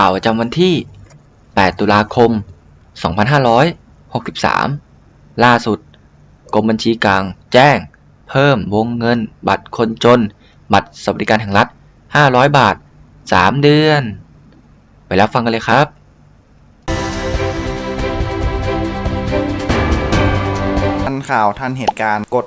ข่าวประจำวันที่ 8 ตุลาคม 2563 ล่าสุด กรมบัญชีกลางแจ้ง เพิ่มวงเงิน บัตรคนจน บัตรสวัสดิการแห่งรัฐ 500 บาท 3 เดือน ไปรับฟังกันเลยครับทันข่าวทันเหตุการณ์กด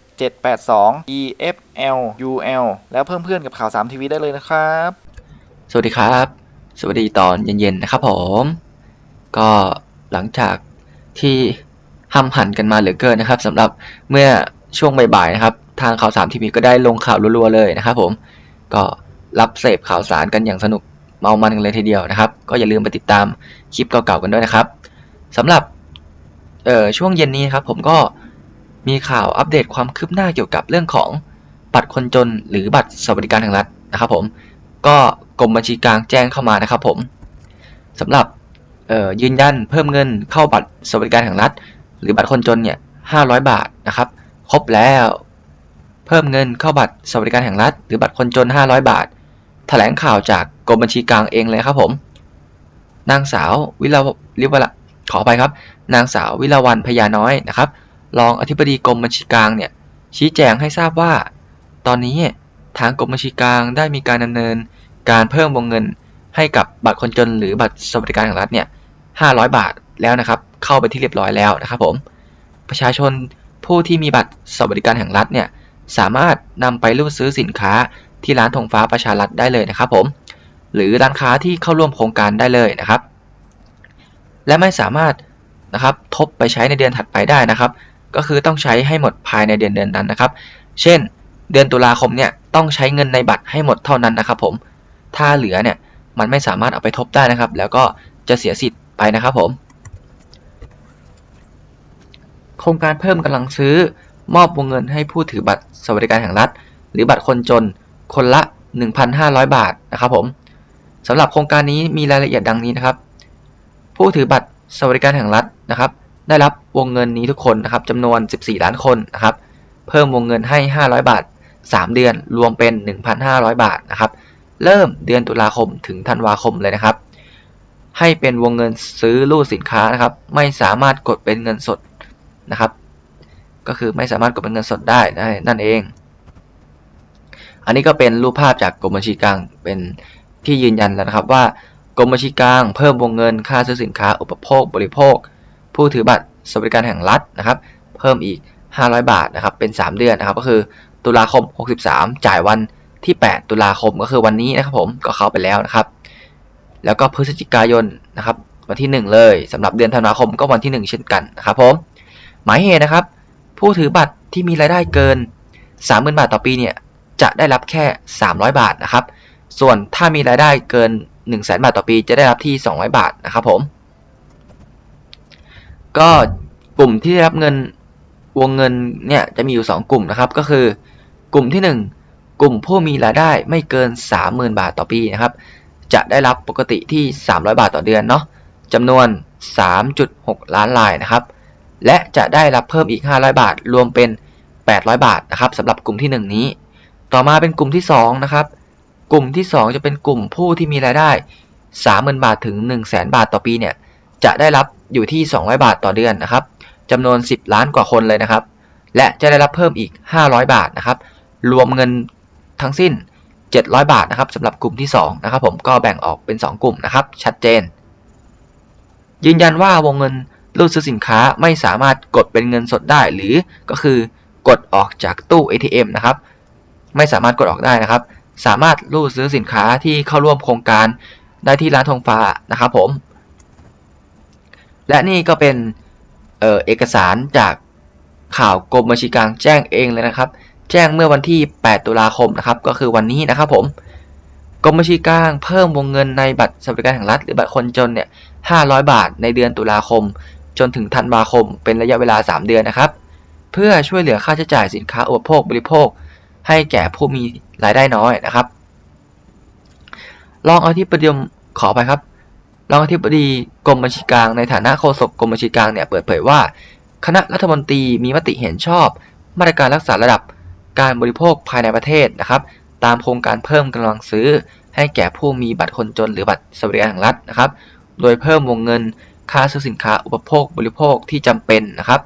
782 EFLUL แล้วเพิ่มเพื่อนกับข่าว3ทีวีได้เลยนะครับ สวัสดีครับ สวัสดีตอนเย็นๆนะครับผม ก็หลังจากที่ห้ำหันกันมาเหลือเกินนะครับสำหรับเมื่อช่วงบ่ายๆนะครับ ทางข่าวสามทีวีก็ได้ลงข่าวรัวๆเลยนะครับผมก็รับเสพข่าวสารกันอย่างสนุกเมามันกันเลยทีเดียวนะครับ ก็อย่าลืมไปติดตามคลิปเก่าๆกันด้วยนะครับสำหรับเอ่อช่วงเย็นนี้นะครับผมก็ มีข่าวอัปเดตความคืบหน้าเกี่ยวกับเรื่องของบัตรคนจนหรือบัตรสวัสดิการแห่งรัฐนะครับผมก็กรมบัญชีกลางแจ้งเข้ามานะครับผมสำหรับยืนยันเพิ่มเงินเข้าบัตรสวัสดิการแห่งรัฐ หรือบัตรคนจนเนี่ย500 บาทนะครับครบแล้วเพิ่มเงินเข้าบัตรสวัสดิการแห่งรัฐ หรือบัตรคนจน 500 บาท แถลงข่าวจากกรมบัญชีกลางเองเลยครับผมนางสาววิลาวิวละขอไปครับ นางสาววิลาวันพญาน้อยนะครับ รองอธิบดีกรมบัญชีกลางเนี่ยชี้แจงให้ทราบว่า ตอนนี้ทางกรมบัญชีกลางได้มีการดำเนินการเพิ่มวงเงินให้กับบัตรคนจนหรือบัตรสวัสดิการแห่งรัฐเนี่ย500 บาทแล้วนะครับ เข้าไปที่เรียบร้อยแล้วนะครับผม ประชาชนผู้ที่มีบัตรสวัสดิการแห่งรัฐเนี่ยสามารถนำไปรูดซื้อสินค้าที่ร้านธงฟ้าประชารัฐได้เลยนะครับผม หรือร้านค้าที่เข้าร่วมโครงการได้เลยนะครับ และไม่สามารถนะครับทบไปใช้ในเดือนถัดไปได้นะครับ ก็คือต้องใช้ให้หมดภายในเดือนเดือนนั้นนะครับ เช่น เดือนตุลาคมเนี่ยต้องใช้เงินในบัตรให้หมดเท่านั้นนะครับ ผม ถ้าเหลือเนี่ยมันไม่สามารถเอาไปทบได้นะครับ แล้วก็จะเสียสิทธิ์ไปนะครับผม โครงการเพิ่มกำลังซื้อมอบวงเงินให้ผู้ถือบัตรสวัสดิการแห่งรัฐ หรือบัตรคนจนคนละ 1,500 บาทนะครับผมสำหรับโครงการนี้มีรายละเอียดดังนี้นะครับ ผู้ถือบัตรสวัสดิการแห่งรัฐนะครับ ได้รับวงเงินนี้ทุกคนนะครับจำนวน 14 ล้านคนนะครับ เพิ่มวงเงินให้ 500 บาท 3 เดือนรวมเป็น 1,500 บาทนะครับ เริ่มเดือนตุลาคมถึงธันวาคมเลยนะครับ ให้เป็นวงเงินซื้อรูดสินค้านะครับ ไม่สามารถกดเป็นเงินสดนะครับ ก็คือไม่สามารถกดเป็นเงินสดได้นั่นเอง อันนี้ก็เป็นรูปภาพจากกรมบัญชีกลางเป็นที่ยืนยันแล้วนะครับว่ากรมบัญชีกลางเพิ่มวงเงินค่าซื้อสินค้าอุปโภคบริโภค ผู้ถือบัตรสวัสดิการแห่งรัฐนะครับ เพิ่มอีก 500 บาทนะครับ เป็น 3 เดือนนะครับ ก็คือตุลาคม 63 จ่ายวันที่ 8 ตุลาคมก็คือวันนี้นะครับผมก็เข้าไปแล้วนะครับ แล้วก็พฤศจิกายนนะครับ วันที่ 1 เลยสำหรับเดือนธันวาคมก็วันที่ 1 เช่นกันนะครับผมหมายเหตุนะครับ ผู้ถือบัตรที่มีรายได้เกิน 30,000 บาทต่อปีเนี่ยจะได้รับแค่ 300 บาทนะครับ ส่วนถ้ามีรายได้เกิน 1 0 0 0 0แบาทต่อปี จะได้รับที่ 200 บาทนะครับผม ก็กลุ่มที่ได้รับเงินวงเงินเนี่ยจะมีอยู่ 2 กลุ่มนะครับ ก็คือกลุ่มที่ 1 กลุ่มผู้มีรายได้ไม่เกิน 30,000 บาทต่อปีนะครับ จะได้รับปกติที่ 300 บาทต่อเดือนเนาะจำนวน 3.6 ล้านรายนะครับ และจะได้รับเพิ่มอีก 500 บาท รวมเป็น 800 บาทนะครับสำหรับกลุ่มที่ 1 นี้ ต่อมาเป็นกลุ่มที่ 2 นะครับ กลุ่มที่ 2 จะเป็นกลุ่มผู้ที่มีรายได้ 30,000 บาทถึง 100,000 บาทต่อปีเนี่ยจะได้รับ อยู่ที่ 200 บาทต่อเดือนนะครับจำนวน 10 ล้านกว่าคนเลยนะครับ และจะได้รับเพิ่มอีก 500 บาทนะครับ รวมเงินทั้งสิ้น 700 บาทนะครับสำหรับกลุ่มที่ 2 นะครับ ผมก็แบ่งออกเป็น 2 กลุ่มนะครับ ชัดเจน ยืนยันว่าวงเงินรูดซื้อสินค้าไม่สามารถกดเป็นเงินสดได้ หรือก็คือกดออกจากตู้ ATM นะครับ ไม่สามารถกดออกได้นะครับ สามารถรูดซื้อสินค้าที่เข้าร่วมโครงการได้ที่ร้านธงฟ้านะครับผม และนี่ก็เป็นเออเอกสารจากข่าวกรมบัญชีกลางแจ้งเองเลยนะครับ แจ้งเมื่อวันที่ 8 ตุลาคมนะครับ ก็คือวันนี้นะครับผมกรมบัญชีกลางเพิ่มวงเงินในบัตรสวัสดิการแห่งรัฐหรือบัตรคนจนเนี่ย 500 บาทในเดือนตุลาคม จนถึงธันวาคม เป็นระยะเวลา 3 เดือนนะครับ เพื่อช่วยเหลือค่าใช้จ่ายสินค้าอุปโภคบริโภค ให้แก่ผู้มีรายได้น้อยนะครับรองเอธิบดีขอไปครับ รองอธิบดีกรมบัญชีกลางในฐานะโฆษกกรมบัญชีกลางเนี่ยเปิดเผยว่า คณะรัฐมนตรีมีมติเห็นชอบ มาตรการรักษาระดับการบริโภคภายในประเทศนะครับ ตามโครงการเพิ่มกำลังซื้อ ให้แก่ผู้มีบัตรคนจนหรือบัตรสวัสดิการแห่งรัฐนะครับ โดยเพิ่มวงเงินค่าซื้อสินค้าอุปโภคบริโภคที่จำเป็นนะครับ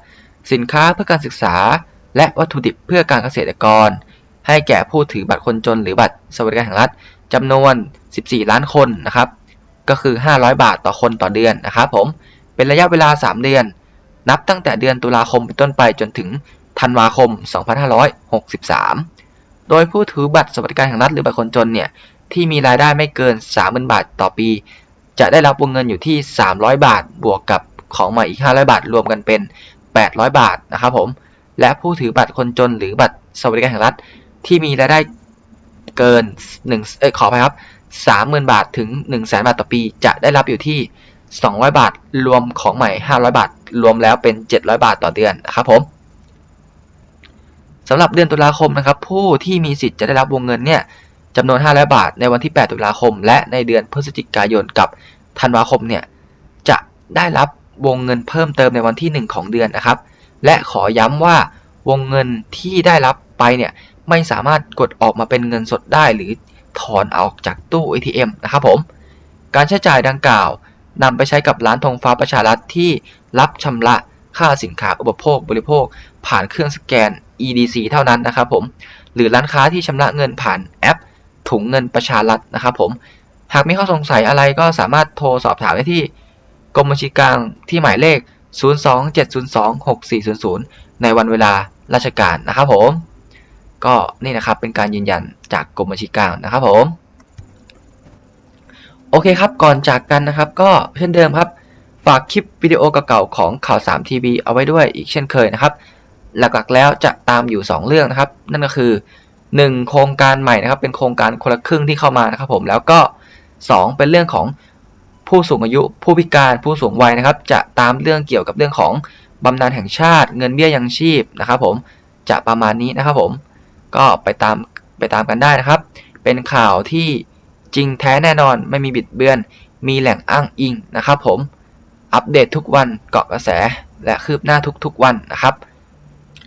สินค้าเพื่อการศึกษา และวัตถุดิบเพื่อการเกษตรกร ให้แก่ผู้ถือบัตรคนจนหรือบัตรสวัสดิการแห่งรัฐจำนวน 14 ล้านคนนะครับ ก็คือ 500 บาทต่อคนต่อเดือนนะครับผม เป็นระยะเวลา 3 เดือน นับตั้งแต่เดือนตุลาคมเป็นต้นไปจนถึงธันวาคม 2563 โดยผู้ถือบัตรสวัสดิการแห่งรัฐหรือบัตรคนจนเนี่ย ที่มีรายได้ไม่เกิน 30,000 บาทต่อปี จะได้รับวงเงินอยู่ที่ 300 บาท บวกกับของใหม่อีก 500 บาท รวมกันเป็น 800 บาทนะครับผม และผู้ถือบัตรคนจนหรือบัตรสวัสดิการแห่งรัฐที่มีรายได้เกิน1เอ้ยขออภัยครับ 30,000 บาทถึง 100,000 บาทต่อปี จะได้รับอยู่ที่ 200 บาท รวมของใหม่ 500 บาท รวมแล้วเป็น 700 บาทต่อเดือนนะครับผมสำหรับเดือนตุลาคมนะครับผู้ที่มีสิทธิ์จะได้รับวงเงินเนี่ยจำนวน 500 บาท ในวันที่ 8 ตุลาคม และในเดือนพฤศจิกายนกับธันวาคมเนี่ยจะได้รับวงเงินเพิ่มเติมในวันที่ 1 ของเดือนนะครับ และขอย้ำว่าวงเงินที่ได้รับไปเนี่ยไม่สามารถกดออกมาเป็นเงินสดได้หรือ ถอนออกจากตู้ ATM นะครับผม การใช้จ่ายดังกล่าวนำไปใช้กับร้านธงฟ้าประชารัฐที่รับชำระค่าสินค้าอุปโภคบริโภค ผ่านเครื่องสแกน EDC เท่านั้นนะครับผม หรือร้านค้าที่ชำระเงินผ่านแอป ถุงเงินประชารัฐนะครับผม หากมีข้อสงสัยอะไรก็สามารถโทรสอบถามได้ที่กรมบัญชีกลางที่หมายเลข 027026400 ในวันเวลาราชการนะครับผม ก็นี่นะครับเป็นการยืนยันจากกรมบัญชีกลางนะครับผมโอเคครับก่อนจากกันนะครับ ก็เช่นเดิมครับ ฝากคลิปวิดีโอเก่าๆของข่าว3ทีวีเอาไว้ด้วยอีกเช่นเคยนะครับ หลักๆแล้วจะตามอยู่ 2 เรื่องนะครับ นั่นก็คือ 1 โครงการใหม่นะครับ เป็นโครงการคนละครึ่งที่เข้ามานะครับผมแล้วก็ 2 เป็นเรื่องของผู้สูงอายุผู้พิการผู้สูงวัยนะครับ จะตามเรื่องเกี่ยวกับเรื่องของบำนาญแห่งชาติ เงินเบี้ยยังชีพนะครับ ผมจะประมาณนี้นะครับผม ก็ไปตามไปตามกันได้นะครับ เป็นข่าวที่จริงแท้แน่นอนไม่มีบิดเบือน มีแหล่งอ้างอิงนะครับ ผมอัปเดตทุกวันเกาะกระแส และคืบหน้าทุกๆวันนะครับ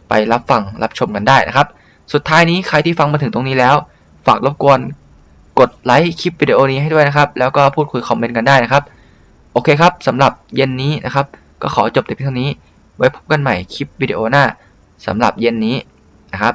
ไปรับฟังรับชมกันได้นะครับ สุดท้ายนี้ใครที่ฟังมาถึงตรงนี้แล้ว ฝากรบกวนกดไลค์คลิปวิดีโอนี้ให้ด้วยนะครับ แล้วก็พูดคุยคอมเมนต์กันได้นะครับ โอเคครับสำหรับเย็นนี้นะครับ ก็ขอจบแต่เพียงเท่านี้ ไว้พบกันใหม่คลิปวิดีโอหน้าสำหรับเย็นนี้นะครับ